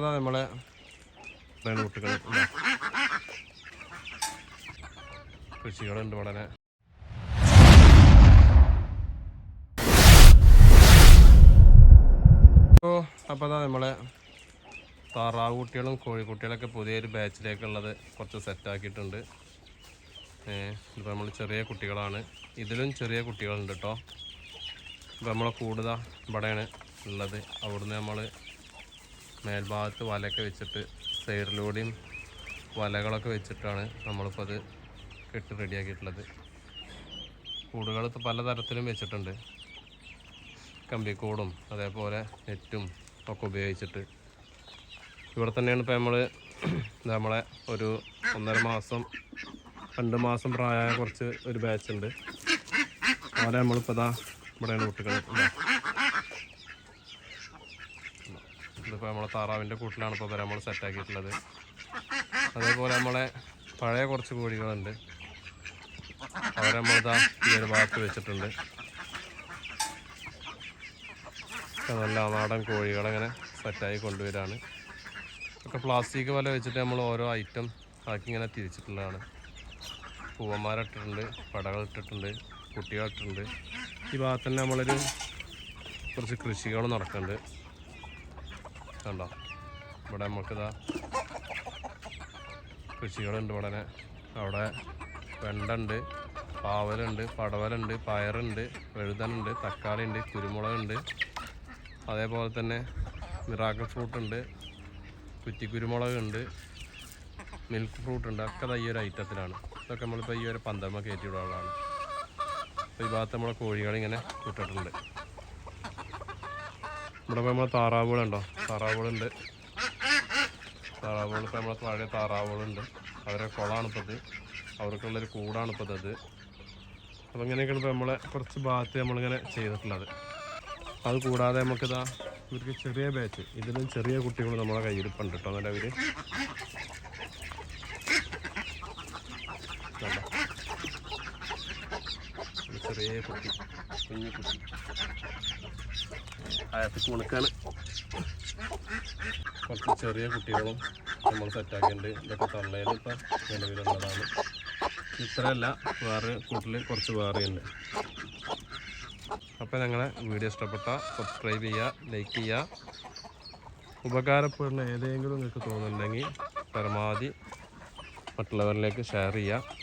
അതാ നമ്മളെ കുട്ടികൾ കൃഷികളുണ്ട് വളരെ. അപ്പോൾ അപ്പോൾ അതാ നമ്മളെ താറാവ് കുട്ടികളും കോഴിക്കുട്ടികളൊക്കെ പുതിയൊരു ബാച്ചിലേക്കുള്ളത് കുറച്ച് സെറ്റാക്കിയിട്ടുണ്ട് ഇപ്പോൾ നമ്മൾ ചെറിയ കുട്ടികളാണ്. ഇതിലും ചെറിയ കുട്ടികളുണ്ട് കേട്ടോ ഇപ്പോൾ നമ്മളെ കൂടുതൽ ഇവിടെയാണ് ഉള്ളത്. അവിടുന്ന് നമ്മൾ മേൽഭാഗത്ത് വലയൊക്കെ വെച്ചിട്ട് സൈഡിലൂടെയും വലകളൊക്കെ വെച്ചിട്ടാണ് നമ്മളിപ്പോൾ അത് കെട്ട് റെഡിയാക്കിയിട്ടുള്ളത് കൂടുകൾ പലതരത്തിലും വെച്ചിട്ടുണ്ട്. കമ്പിക്കൂടും അതേപോലെ നെറ്റും ഒക്കെ ഉപയോഗിച്ചിട്ട്. ഇവിടെ തന്നെയാണ് ഇപ്പോൾ നമ്മൾ നമ്മളെ ഒരു ഒന്നര മാസം രണ്ട് മാസം പ്രായമായ കുറച്ച് ഒരു ബാച്ച് ഉണ്ട്. അവിടെ നമ്മളിപ്പോൾ ഇതാ ഇവിടെയാണ് കുട്ടികൾ ഇതാ. ഇതിപ്പോൾ നമ്മളെ താറാവിന്റെ കൂട്ടിലാണ് ഇപ്പോൾ വരെ നമ്മൾ സെറ്റാക്കിയിട്ടുള്ളത് അതേപോലെ നമ്മളെ പഴയ കുറച്ച് കോഴികളുണ്ട്. അവരെ നമ്മളിതാ ഈ ഒരു ഭാഗത്ത് വെച്ചിട്ടുണ്ട്. നല്ല നാടൻ കോഴികളങ്ങനെ സെറ്റായി കൊണ്ടുവരാണ്. ഒക്കെ പ്ലാസ്റ്റിക് വല വെച്ചിട്ട് നമ്മൾ ഓരോ ഐറ്റം ആക്കി ഇങ്ങനെ തിരിച്ചിട്ടുള്ളതാണ്. പൂവന്മാരിട്ടിട്ടുണ്ട് പടകൾ ഇട്ടിട്ടുണ്ട് കുട്ടികൾ ഇട്ടിട്ടുണ്ട്. ഈ ഭാഗത്ത് തന്നെ നമ്മളൊരു കുറച്ച് കൃഷികൾ നടക്കുന്നുണ്ട്. കണ്ടോ? ഇവിടെ നമുക്കിതാ കൃഷികളുണ്ട് ഇവിടെ അവിടെ വെണ്ടുണ്ട് പാവലുണ്ട് പടവലുണ്ട് പയറുണ്ട് വഴുതനുണ്ട് ഉണ്ട് കുരുമുളകുണ്ട്. അതേപോലെ തന്നെ മിറാക്കൽ ഫ്രൂട്ട് ഉണ്ട് കുറ്റിക്കുരുമുളക് ഉണ്ട് മിൽക്ക് ഫ്രൂട്ട് ഉണ്ട് ഒക്കെ ഈ ഒരു ഐറ്റത്തിലാണ്. ഇതൊക്കെ നമ്മളിപ്പോൾ ഈ ഒരു പന്തമ്മ കയറ്റി വിടാനുള്ളതാണ്. അപ്പോൾ ഈ ഭാഗത്ത് നമ്മളെ കോഴികളിങ്ങനെ വിട്ടിട്ടുണ്ട് ഇവിടെ നമ്മളെ താറാവുകളുണ്ടോ? താറാവുകളുണ്ട്. താറാവുകൾ ഇപ്പം നമ്മളെ പഴയ താറാവുകളുണ്ട്. അവരെ കുളമാണ് ഇപ്പോൾ ഇത്. അവർക്കുള്ളൊരു കൂടാണ് അത് അപ്പം ഇങ്ങനെയൊക്കെയാണ് ഇപ്പോൾ നമ്മളെ കുറച്ച് ഭാഗത്ത് നമ്മളിങ്ങനെ ചെയ്തിട്ടുള്ളത്. അത് കൂടാതെ നമുക്കിതാ ഇവർക്ക് ചെറിയ ബാച്ച് ഇതിലും ചെറിയ കുട്ടികൾ നമ്മളെ കയ്യിരിപ്പുണ്ട് കേട്ടോ നിലവിൽ ചെറിയ കുട്ടി. കുഞ്ഞു കുട്ടി. കുറച്ച് ചെറിയ കുട്ടികളും നമ്മൾ സെറ്റാക്കിയിട്ടുണ്ട് ഇതൊക്കെ തള്ളയിൽ ഇപ്പം നിലവിലുള്ളതാണ്. ഇത്രയല്ല വേറെ കൂട്ടിൽ കുറച്ച് വേറെയുണ്ട് അപ്പോൾ ഞങ്ങളെ വീഡിയോ ഇഷ്ടപ്പെട്ട സബ്സ്ക്രൈബ് ചെയ്യുക ലൈക്ക് ചെയ്യുക. ഉപകാരപ്പെടുന്ന ഏതെങ്കിലും നിങ്ങൾക്ക് തോന്നുന്നുണ്ടെങ്കിൽ പരമാവധി മറ്റുള്ളവരിലേക്ക് ഷെയർ ചെയ്യുക.